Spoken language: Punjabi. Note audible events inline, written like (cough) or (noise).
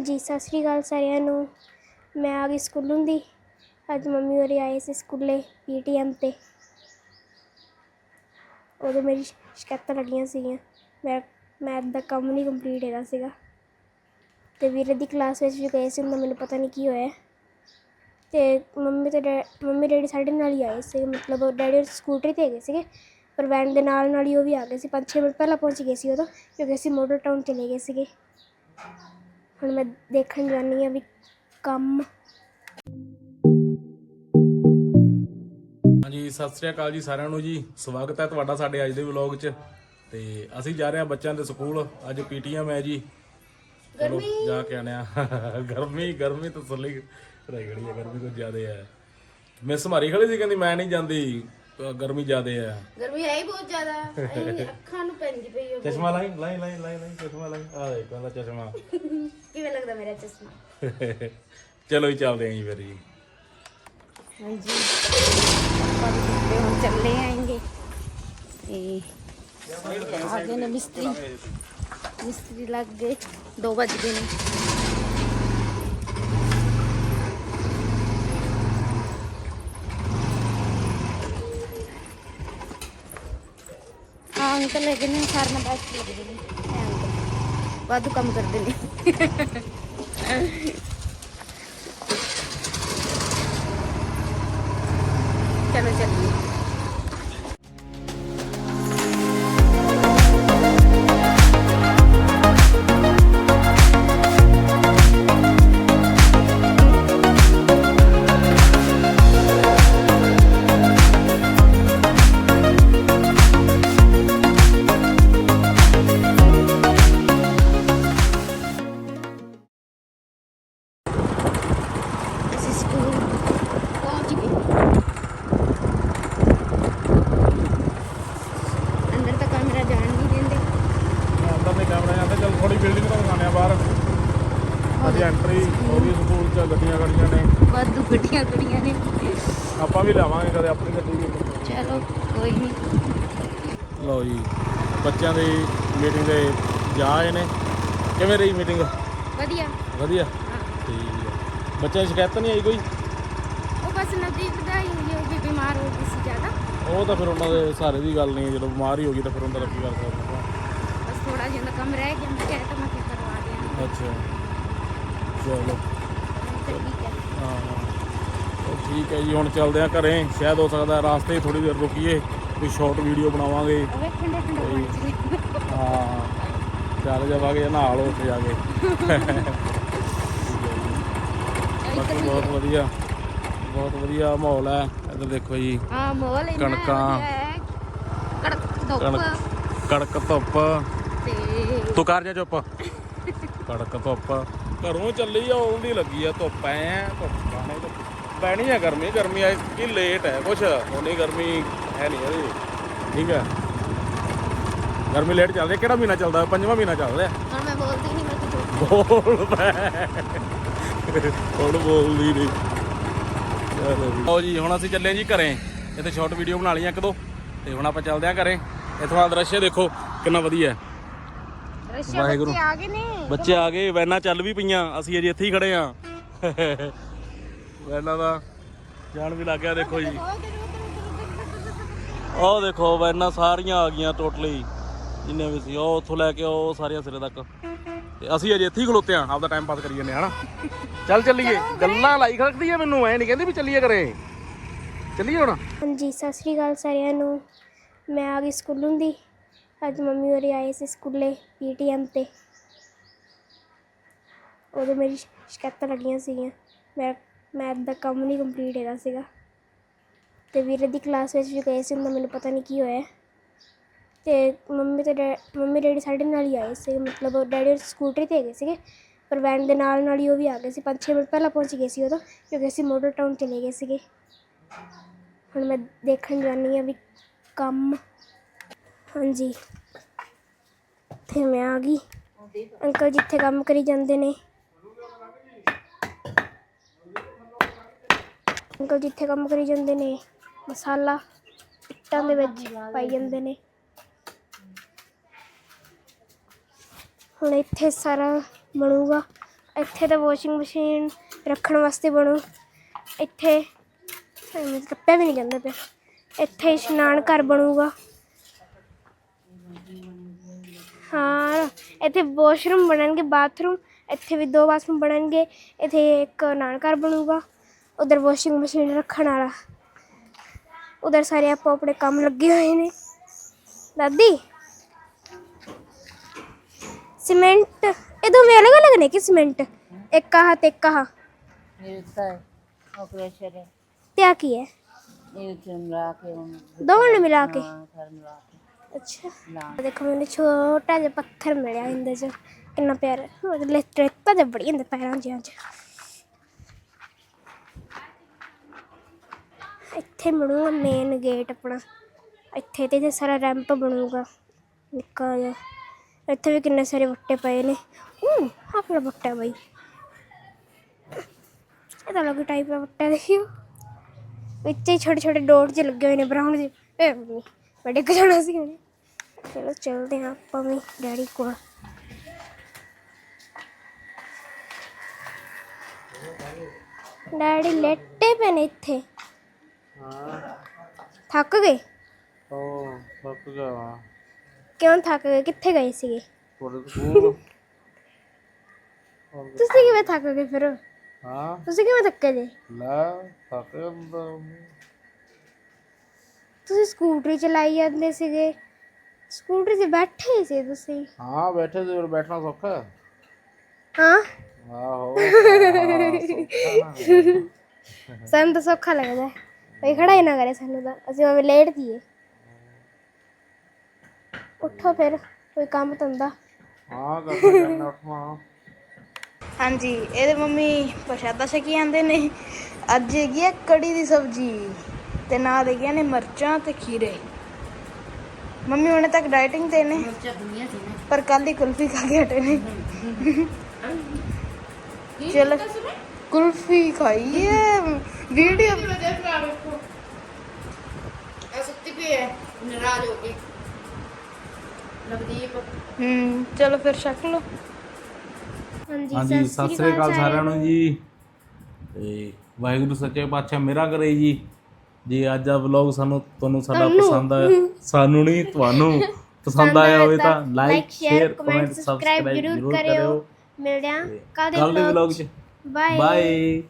ਹਾਂਜੀ, ਸਤਿ ਸ਼੍ਰੀ ਅਕਾਲ ਸਾਰਿਆਂ ਨੂੰ। ਮੈਂ ਆ ਗਈ ਸਕੂਲੋਂ ਦੀ। ਅੱਜ ਮੰਮੀ ਹੋਰੀ ਆਏ ਸੀ ਸਕੂਲੇ ਪੀਟੀਐਮ ਤੇ। ਉਦੋਂ ਮੇਰੀ ਸ਼ਿਕਾਇਤਾਂ ਲੱਗੀਆਂ ਸੀਗੀਆਂ। ਮੈਂ ਮੈਥ ਦਾ ਕੰਮ ਨਹੀਂ ਕੰਪਲੀਟ ਹੈਗਾ ਸੀਗਾ। ਤੇ ਵੀਰੇ ਦੀ ਕਲਾਸ ਵਿੱਚ ਵੀ ਗਏ ਸੀ ਹੁੰਦਾ ਮੈਨੂੰ ਪਤਾ ਨਹੀਂ ਕੀ ਹੋਇਆ। ਤੇ ਮੰਮੀ ਤੇ ਡੈ- ਮੰਮੀ ਡੈਡੀ ਸਾਡੇ ਨਾਲ ਹੀ ਆਏ ਸੀ। ਮਤਲਬ ਡੈਡੀ ਸਕੂਟਰੀ ਤੇ ਹੈਗੇ ਸੀਗੇ, ਪਰ ਵੈਨ ਦੇ ਨਾਲ ਨਾਲ ਹੀ ਉਹ ਵੀ ਆ ਗਏ ਸੀ। 5-6 ਮਿੰਟ ਪਹਿਲਾਂ ਪਹੁੰਚ ਗਏ ਸੀ ਉਦੋਂ, ਕਿਉਂਕਿ ਅਸੀਂ ਮੋਡਲ ਟਾਊਨ ਚਲੇ ਗਏ ਸੀਗੇ। ਹੁਣ ਮੈਂ ਦੇਖਣ ਜਾਣੀ ਆ ਵੀ ਕੰਮ। ਹਾਂਜੀ ਸਤਿ ਸ੍ਰੀ ਅਕਾਲ ਜੀ ਸਾਰਿਆਂ ਨੂੰ ਜੀ। ਸਵਾਗਤ ਹੈ ਤੁਹਾਡਾ ਸਾਡੇ ਅੱਜ ਦੇ ਵਲੌਗ 'ਚ। ਤੇ ਅਸੀਂ ਜਾ ਰਹੇ ਹਾਂ ਬੱਚਿਆਂ ਦੇ ਸਕੂਲ। ਅੱਜ ਪੀਟੀਐਮ ਹੈ ਜੀ। ਚਲੋ ਜਾ ਕੇ ਆਣਿਆ ਗਰਮੀ ਗਰਮੀ ਤਾਂ ਸੱਲੀ ਰਗੜੀ ਹੈ ਗਰਮੀ ਕੁਝ ਜ਼ਿਆਦਾ ਹੈ। ਮਿਸ ਮਾਰੀ ਖੜੀ ਸੀ ਕਹਿੰਦੀ ਮੈਂ ਨਹੀਂ ਜਾਂਦੀ। ਗਰਮੀ ਜ਼ਿਆਦਾ ਹੈ ਗਰਮੀ ਹੈ ਹੀ ਬਹੁਤ ਜ਼ਿਆਦਾ। ਐਂ ਅੱਖਾਂ ਨੂੰ ਪੈਂਦੀ ਪਈ ਉਹ ਚਸ਼ਮਾ ਲਾਈ ਲਾਈ ਲਾਈ ਲਾਈ ਲਾਈ ਚਸ਼ਮਾ ਲਾਈ। ਆ ਦੇਖ ਕਹਿੰਦਾ ਚਸ਼ਮਾ। ਕਿਵੇਂ ਲੱਗਦਾ ਮੇਰਾ ਚਸ਼ਮਾ? ਚਲੋ ਜੀ ਚੱਲਦੇ ਆਂ ਜੀ ਫਿਰ ਜੀ। ਹਾਂਜੀ। ਆਪਾਂ ਵੀ ਹੁਣ ਚੱਲੇ ਆਏਂਗੇ। ਤੇ ਆ ਗਏ ਨੇ ਮਿਸਤਰੀ। ਮਿਸਤਰੀ ਲੱਗ ਗਏ। 2 ਵਜ ਗਏ ਨੇ। ਅੰਕਲ ਹੈਗੇ ਨੇ ਸਾਰ ਨਾਲ ਬੈਠ ਕੇ ਨੇ। ਇਹ ਅੰਕਲ ਵਾਧੂ ਕੰਮ ਕਰਦੇ ਨੇ। ਚਲੋ ਚੱਲੀਏ। ਅਸੀਂ ਐਂਟਰੀ ਹੋ ਗਈ ਸਕੂਲ 'ਚ ਗੱਡੀਆਂ ਗੱਡੀਆਂ ਨੇ। ਵਾਧੂ ਗੱਡੀਆਂ ਕੁੜੀਆਂ ਨੇ। ਆਪਾਂ ਵੀ ਲਾਵਾਂਗੇ ਕਦੇ ਆਪਣੀ ਗੱਡੀ ਵੀ। ਚਲੋ ਕੋਈ ਨਹੀਂ ਲਓ ਜੀ ਬੱਚਿਆਂ ਦੀ ਮੀਟਿੰਗ ਦੇ ਜਾ ਆਏ ਨੇ। ਕਿਵੇਂ ਰਹੀ ਮੀਟਿੰਗ ਵਧੀਆ। ਵਧੀਆ? ਠੀਕ ਹੈ ਬੱਚਿਆਂ ਦੀ ਸ਼ਿਕਾਇਤ ਨਹੀਂ ਆਈ ਕੋਈ? ਉਹ ਬਸ ਨਦੀਪ ਦਾ ਹੀ ਉਹ ਵੀ ਬਿਮਾਰ ਹੋ ਗਈ ਸੀ ਜ਼ਿਆਦਾ। ਉਹ ਤਾਂ ਫਿਰ ਉਹਨਾਂ ਦੇ ਸਾਰੇ ਦੀ ਗੱਲ ਨਹੀਂ ਜਦੋਂ ਬਿਮਾਰ ਹੀ ਹੋ ਗਈ ਤਾਂ ਫਿਰ ਉਹਨਾਂ ਦਾ ਕੀ ਕਰ ਸਕਦੇ ਬਸ ਥੋੜਾ ਜਿਹਾ ਕੰਮ ਰਹਿ ਗਿਆ ਮੈਂ ਕਿਹਾ ਤਾਂ ਮੈਂ ਕਿਹਾ ਕਰਵਾ ਦਿਆਂ। ਅੱਛਾ। ਚਲੋ। ਹੈ। ਠੀਕ ਹੈ ਜੀ ਹੁਣ ਚੱਲਦੇ ਆ ਘਰੇ। ਸ਼ਾਇਦ ਹੋ ਸਕਦਾ ਰਾਸਤੇ ਥੋੜੀ ਦੇਰ ਰੁਕੀਏ ਕੋਈ ਸ਼ਾਰਟ ਵੀਡੀਓ ਬਣਾਵਾਂਗੇ। ਹਾਂ। ਚੱਲ ਜਾਵਾਂਗੇ ਨਹਾ ਲਓ ਉੱਥੇ ਜਾ ਕੇ। ਬਾਕੀ ਬਹੁਤ ਵਧੀਆ ਬਹੁਤ ਵਧੀਆ ਮਾਹੌਲ ਹੈ। ਇੱਧਰ ਦੇਖੋ ਜੀ। ਹਾਂ ਮੋਲ ਇੰਨਾ ਕਣਕਾਂ। ਕੜਕ ਧੁੱਪ। ਕਣਕ ਕੜਕ ਧੁੱਪ। ਤੇ ਤੂੰ ਕਰ ਜਾ ਚੁੱਪ। ਕੜਕ ਧੁੱਪ। ਘਰੋਂ ਚੱਲੀ ਆ ਉਹਦੀ ਲੱਗੀ ਆ ਧੁੱਪ ਐ ਧੁੱਪ ਪਾਣੇ ਆ ਗਰਮੀ ਗਰਮੀ ਆ ਕੀ ਲੇਟ ਹੈ ਕੁਛ। ਉਹਨੀ ਗਰਮੀ ਹੈ ਨਹੀਂ ਇਹਦੀ ਠੀਕ ਹੈ ਗਰਮੀ ਲੇਟ ਚੱਲ ਰਹੀ ਹੈ। ਕਿਹੜਾ ਮਹੀਨਾ ਚੱਲਦਾ? ਪੰਜਵਾਂ ਮਹੀਨਾ ਚੱਲ ਰਿਹਾ। ਹੁਣ ਮੈਂ ਬੋਲਦੀ ਨਹੀਂ ਮੈਂ ਬੋਲ ਪੈ ਹੁਣ ਬੋਲਦੀ ਨਹੀਂ ਲਓ ਜੀ ਹੁਣ ਅਸੀਂ ਚੱਲੇ ਜੀ ਘਰੇ। ਇੱਥੇ ਸ਼ਾਰਟ ਵੀਡੀਓ ਬਣਾ ਲਈਆਂ ਇੱਕ ਦੋ। ਤੇ ਹੁਣ ਆਪਾਂ ਚੱਲਦੇ ਆਂ ਘਰੇ। ਇੱਥੋਂ ਦਾ ਦ੍ਰਿਸ਼ ਦੇਖੋ ਕਿੰਨਾ ਵਧੀਆ। ਹੈ ਵਾਹਿਗੁਰੂ। ਬੱਚੇ ਆ ਗਏ ਨੇ। ਬੱਚੇ ਆ ਗਏ ਵੈਨਾਂ ਚੱਲ ਵੀ ਪਈਆਂ। ਅਸੀਂ ਅਜੇ ਇੱਥੇ ਹੀ ਖੜੇ ਆਂ ਵੈਨਾਂ ਦਾ ਜਾਣ ਵੀ ਲੱਗ ਗਿਆ ਦੇਖੋ ਜੀ। ਉਹ ਦੇਖੋ ਵੈਨਾਂ ਸਾਰੀਆਂ ਆ ਗਈਆਂ ਟੋਟਲੀ। ਜਿੰਨੇ ਵੀ ਸੀ ਉਹ ਉੱਥੋਂ ਲੈ ਕੇ ਉਹ ਸਾਰੀਆਂ ਸਿਰੇ ਤੱਕ। ਤੇ ਅਸੀਂ ਅਜੇ ਇੱਥੇ ਹੀ ਖਲੋਤੇ ਆਂ ਆਪਦਾ ਟਾਈਮ ਪਾਸ ਕਰੀ ਜਾਂਦੇ ਹਾਂ ਹਨਾ? ਚੱਲ ਚੱਲੀਏ। ਗੱਲਾਂ ਲਾਈ ਖੜਕਦੀ ਆ ਮੈਨੂੰ ਐ ਨਹੀਂ ਕਹਿੰਦੀ ਵੀ ਚੱਲੀਏ ਕਰੇ ਚੱਲੀਏ ਹੁਣ। ਹਾਂਜੀ ਸਤਿ ਸ਼੍ਰੀ ਅਕਾਲ ਸਾਰਿਆਂ ਨੂੰ। ਮੈਂ ਆ ਗਈ ਸਕੂਲੋਂ ਦੀ। ਅੱਜ ਮੰਮੀ ਹੋਰੀ ਆਏ ਸੀ ਸਕੂਲੇ ਪੀਟੀਐਮ ਤੇ। ਉਦੋਂ ਮੇਰੀ ਸ਼ਿਕਾਇਤਾਂ ਲੱਗੀਆਂ ਸੀਗੀਆਂ। ਮੈਂ ਮੈਥ ਦਾ ਕੰਮ ਨਹੀਂ ਕੰਪਲੀਟ ਹੈਗਾ ਸੀਗਾ। ਤੇ ਵੀਰੇ ਦੀ ਕਲਾਸ ਵਿੱਚ ਵੀ ਗਏ ਸੀ ਉਹਨਾਂ ਮੈਨੂੰ ਪਤਾ ਨਹੀਂ ਕੀ ਹੋਇਆ। ਤੇ ਮੰਮੀ ਤੇ ਡੈ- ਮੰਮੀ ਡੈਡੀ ਸਾਡੇ ਨਾਲ ਹੀ ਆਏ ਸੀ। ਮਤਲਬ ਡੈਡੀ ਸਕੂਟਰੀ ਤੇ ਹੈਗੇ ਸੀਗੇ। ਪਰ ਵੈਨ ਦੇ ਨਾਲ ਨਾਲ ਹੀ ਉਹ ਵੀ ਆ ਗਏ ਸੀ। 5-6 ਮਿੰਟ ਪਹਿਲਾਂ ਪਹੁੰਚ ਗਏ ਸੀ ਉਦੋਂ, ਕਿਉਂਕਿ ਅਸੀਂ ਮੋਡਲ ਟਾਊਨ ਚਲੇ ਗਏ ਸੀਗੇ। ਹੁਣ ਮੈਂ ਦੇਖਣ ਜਾਣੀ ਆ ਵੀ ਕੰਮ। ਹਾਂਜੀ। ਤੇ ਮੈਂ ਆ ਗਈ। ਅੰਕਲ ਜਿੱਥੇ ਕੰਮ ਕਰੀ ਜਾਂਦੇ ਨੇ। ਅੰਕਲ ਜਿੱਥੇ ਕੰਮ ਕਰੀ ਜਾਂਦੇ ਨੇ, ਮਸਾਲਾ ਇੱਟਾਂ ਦੇ ਵਿੱਚ ਪਾਈ ਜਾਂਦੇ ਨੇ। ਹੁਣ ਇੱਥੇ ਸਾਰਾ ਬਣੂਗਾ। ਇੱਥੇ ਤਾਂ ਵਾਸ਼ਿੰਗ ਮਸ਼ੀਨ ਰੱਖਣ ਵਾਸਤੇ ਬਣੂ। ਇੱਥੇ ਮੈਨੂੰ ਕੱਪੇ ਵੀ ਨਹੀਂ ਜਾਂਦਾ ਪਿਆ। ਇੱਥੇ ਇਸ਼ਨਾਨ ਘਰ ਬਣੂਗਾ। ਹਾਂ ਇੱਥੇ ਵਾਸ਼ਰੂਮ ਬਣਨਗੇ ਬਾਥਰੂਮ ਇੱਥੇ ਵੀ ਦੋ ਬਾਥਰੂਮ ਬਣਨਗੇ ਇੱਥੇ ਇੱਕ ਨਾਨ ਘਰ ਬਣੂਗਾ ਉਧਰ ਵਾਸ਼ਿੰਗ ਮਸ਼ੀਨ ਰੱਖਣ ਵਾਲਾ ਉਧਰ ਸਾਰੇ ਆਪੋ ਆਪਣੇ ਕੰਮ ਲੱਗੇ ਹੋਏ ਨੇ ਦਾਦੀ सीमेंट ये दो में अलग अलग ने कि सीमेंट एक कहा ते एक कहा ਮਿਲਦਾ ਹੈ ਉਹ ਪ੍ਰੈਸ਼ਰ ਹੈ क्या की है ਇਹ ਚ ਮਿਲਾ ਕੇ ਉਹਨੂੰ दोनों ने मिला के ਸਾਰ ਅੱਛਾ। ਦੇਖੋ ਮੈਨੂੰ ਛੋਟਾ ਜਿਹਾ ਪੱਥਰ ਮਿਲਿਆ ਇਹਦੇ ਚ। ਕਿੰਨਾ ਪਿਆਰਾ। ਮਤਲਬ ਟ੍ਰੇਤਾ ਦੇ ਬੜੀ ਇਹਦੇ ਪੈਰਾਂ ਜਿਹਾਂ ਚ। ਇੱਥੇ ਬਣੂਗਾ ਮੇਨ ਗੇਟ ਆਪਣਾ। ਇੱਥੇ ਤੇ ਤੇ ਸਾਰਾ ਰੈਂਪ ਬਣੂਗਾ। ਨਿੱਕਾ ਜਿਹਾ। ਇੱਥੇ ਵੀ ਕਿੰਨੇ ਸਾਰੇ ਬੁੱਟੇ ਪਏ ਨੇ। ਉਹ ਆਪਣਾ ਬੁੱਟਾ ਬਈ। ਇਹ ਤਾਂ ਲੋਕੀ ਟਾਈਪ ਦਾ ਬੱਟਾ ਦੇਖਿਓ। ਵਿੱਚ ਹੀ ਛੋਟੇ ਛੋਟੇ ਡੋਟ ਜਿਹੇ ਲੱਗੇ ਹੋਏ ਨੇ ਬਰਾਊਨ ਜਿਹੇ। ਇਹ ਨਹੀਂ ਮੈਂ ਡਿੱਗ ਜਾਣਾ ਸੀ ਹੁਣੇ ਚਲੋ ਚਲਦੇ ਹਾਂ ਆਪਾਂ ਵੀ ਡੈਡੀ ਕੋਲ ਡੈਡੀ ਲੈਟੇ ਪਏ ਨੇ ਇੱਥੇ ਥੱਕ ਗਏ ਉਹ ਥੱਕ ਗਿਆ ਕਿਉਂ ਥੱਕ ਗਏ ਕਿੱਥੇ ਗਏ ਸੀਗੇ ਤੁਹਾਡੇ ਸਕੂਲ ਤੁਸੀਂ ਕਿਵੇਂ ਥੱਕ ਗਏ ਫਿਰ ਹਾਂ ਤੁਸੀਂ ਕਿਵੇਂ ਥੱਕੇ ਜੇ ਲੈ ਥੱਕ ਜਾਂਦਾ ਤੁਸੀਂ ਸਕੂਟਰੀ ਚਲਾਈ ਜਾਂਦੇ ਸੀਗੇ। ਸਕੂਟਰੀ 'ਤੇ ਬੈਠੇ ਹੀ ਸੀ ਤੁਸੀਂ। ਹਾਂ ਬੈਠੇ ਤੇ ਬੈਠਣਾ ਸੌਖਾ। ਹੈ। ਹਾਂ ਆਹੋ (laughs) ਸਾਨੂੰ ਤਾਂ ਸੌਖਾ ਲੱਗਦਾ। ਹੈ ਕੋਈ ਖੜਾ ਹੀ ਨਾ ਕਰੇ ਸਾਨੂੰ ਤਾਂ। ਅਸੀਂ ਉਵੇਂ ਲੇਟ ਜੀਏ ਉੱਠੋ ਫਿਰ ਕੋਈ ਕੰਮ ਧੰਦਾ। ਹਾਂ ਕਰਨਾ ਕਰਨਾ ਉੱਠਣਾ। ਹਾਂਜੀ ਇਹਦੇ ਮੰਮੀ ਪ੍ਰਸ਼ਾਦਾ ਛਕੀ ਜਾਂਦੇ ਨੇ। ਅੱਜ ਹੈਗੀ ਹੈ ਕੜੀ ਦੀ ਸਬਜ਼ੀ। ਤੇ ਨਾਲ ਹੈਗੀਆਂ ਨੇ ਮਿਰਚਾਂ ਤੇ ਖੀਰੇ। ਮੰਮੀ ਹੁਣੇ ਤੱਕ ਡਾਈਟਿੰਗ ਤੇ ਨੇ। ਪਰ ਕੱਲ ਹੀ ਕੁਲਫੀ ਖਾ ਕੇ ਹਟੇ ਨੇ। ਚਲ। ਕੁਲਫੀ ਖਾਈਏ ਵੀਡੀਓ ਹੂੰ ਚਲੋ ਫਿਰ ਛਕ ਲਓ। ਹਾਂਜੀ ਹਾਂਜੀ ਸਤਿ ਸ੍ਰੀ ਅਕਾਲ ਸਾਰਿਆਂ ਨੂੰ ਜੀ। ਤੇ ਵਾਹਿਗੁਰੂ ਸੱਚੇ ਪਾਤਸ਼ਾਹ ਮੇਰਾ ਕਰੇ ਜੀ। ਜੇ ਅੱਜ ਦਾ ਵਲੌਗ ਸਾਨੂੰ ਤੁਹਾਨੂੰ ਸਾਡਾ ਪਸੰਦ ਆਇਆ। ਸਾਨੂੰ ਨਹੀਂ ਤੁਹਾਨੂੰ ਪਸੰਦ ਆਇਆ ਹੋਵੇ ਤਾਂ ਲਾਈਕ ਸ਼ੇਅਰ ਕਮੈਂਟ ਸਬਸਕ੍ਰਾਈਬ ਜ਼ਰੂਰ ਕਰਿਓ। ਮਿਲਦੇ ਹਾਂ ਕੱਲ ਦੇ ਕੱਲ ਦੇ ਵਲੌਗ 'ਚ। Bye bye